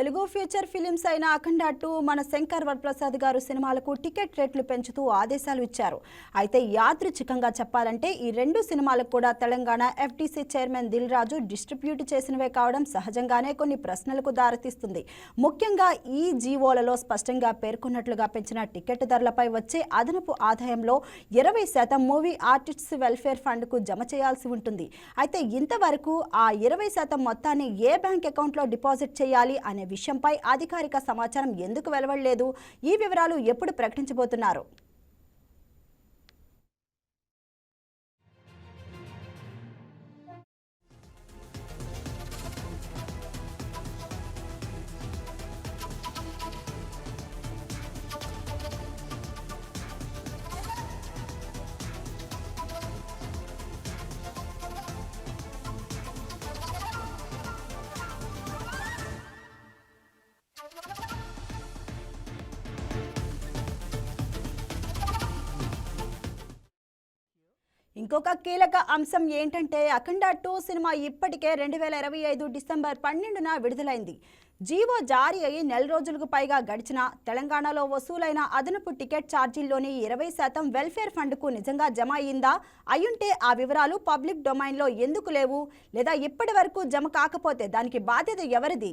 Telugu future films అయిన అఖండ two మన శంకర్ వరప్రసాద్ గారు సినిమాలకు టికెట్ రేట్లు పెంచుతూ ఆదేశాలు ఇచ్చారు. అయితే యాదృచ్ఛికంగా చెప్పాలంటే ఈ రెండు సినిమాలకు కూడా Telangana FTC chairman Dil Raju distribute చేసినవే కావడం సహజంగానే కొన్ని ప్రశ్నలకు దారితీస్తుంది. ముఖ్యంగా ఈ జీవోలలో స్పష్టంగా పేర్కొన్నట్లుగా పెంచిన టికెట్ ధరలపై వచ్చే అదనపు ఆదాయంలో ఇరవై శాతం మూవీ ఆర్టిస్ట్స్ వెల్ఫేర్ ఫండ్కు జమ చేయాల్సి ఉంటుంది. అయితే ఇంతవరకు ఆ ఇరవై శాతం మొత్తాన్ని ఏ బ్యాంక్ అకౌంట్లో డిపాజిట్ చేయాలి అనే విషయంపై అధికారిక సమాచారం ఎందుకు వెలువడలేదు? ఈ వివరాలు ఎప్పుడు ప్రకటించబోతున్నారు? ఇంకొక కీలక అంశం ఏంటంటే అఖండ టూ సినిమా ఇప్పటికే రెండు వేల ఇరవై ఐదు డిసెంబర్ పన్నెండున విడుదలైంది. జీవో జారీ అయి నెల రోజులకు పైగా గడిచిన తెలంగాణలో వసూలైన అదనపు టికెట్ ఛార్జీల్లోని ఇరవై శాతం వెల్ఫేర్ ఫండ్కు నిజంగా జమ అయిందా? అయ్యుంటే ఆ వివరాలు పబ్లిక్ డొమైన్లో ఎందుకు లేవు? లేదా ఇప్పటి వరకు జమ కాకపోతే దానికి బాధ్యత ఎవరిది?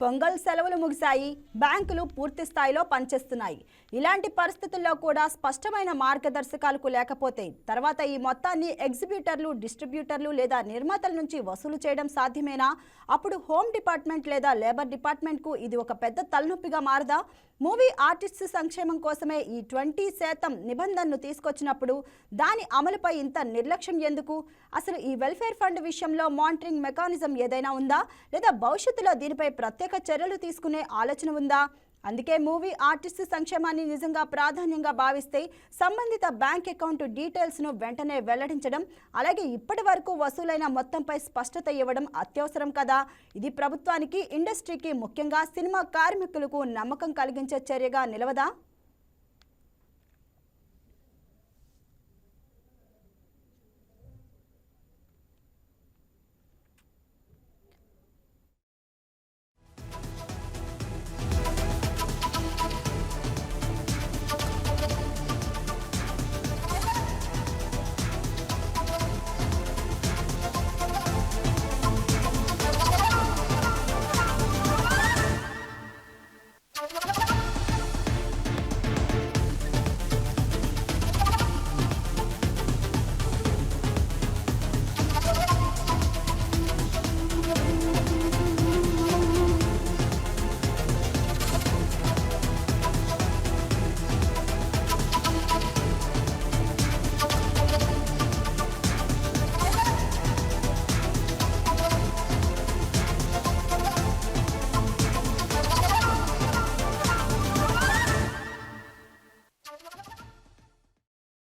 పొంగల్ సెలవులు ముగిశాయి బ్యాంకులు పూర్తి స్థాయిలో పనిచేస్తున్నాయి. ఇలాంటి పరిస్థితుల్లో కూడా స్పష్టమైన మార్గదర్శకాలకు లేకపోతే తర్వాత ఈ మొత్తాన్ని ఎగ్జిబ్యూటర్లు డిస్ట్రిబ్యూటర్లు లేదా నిర్మాతల నుంచి వసూలు చేయడం సాధ్యమేనా? అప్పుడు హోమ్ డిపార్ట్మెంట్ లేదా లేబర్ డిపార్ట్మెంట్కు ఇది ఒక పెద్ద తలనొప్పిగా మారదా? మూవీ ఆర్టిస్ట్ సంక్షేమం కోసమే ఈ ట్వంటీ శాతం నిబంధనను తీసుకొచ్చినప్పుడు దాని అమలుపై ఇంత నిర్లక్ష్యం ఎందుకు? అసలు ఈ వెల్ఫేర్ ఫండ్ విషయంలో మానిటరింగ్ మెకానిజం ఏదైనా ఉందా? లేదా భవిష్యత్తులో దీనిపై ప్రత్యేక ప్రత్యేక చర్యలు తీసుకునే ఆలోచన ఉందా? అందుకే మూవీ ఆర్టిస్ట్ సంక్షేమాన్ని నిజంగా ప్రాధాన్యంగా భావిస్తే సంబంధిత బ్యాంక్ అకౌంట్ డీటెయిల్స్ను వెంటనే వెల్లడించడం అలాగే ఇప్పటి వరకు వసూలైన మొత్తంపై స్పష్టత ఇవ్వడం అత్యవసరం కదా? ఇది ప్రభుత్వానికి ఇండస్ట్రీకి ముఖ్యంగా సినిమా కార్మికులకు నమ్మకం కలిగించే చర్యగా నిలవదా?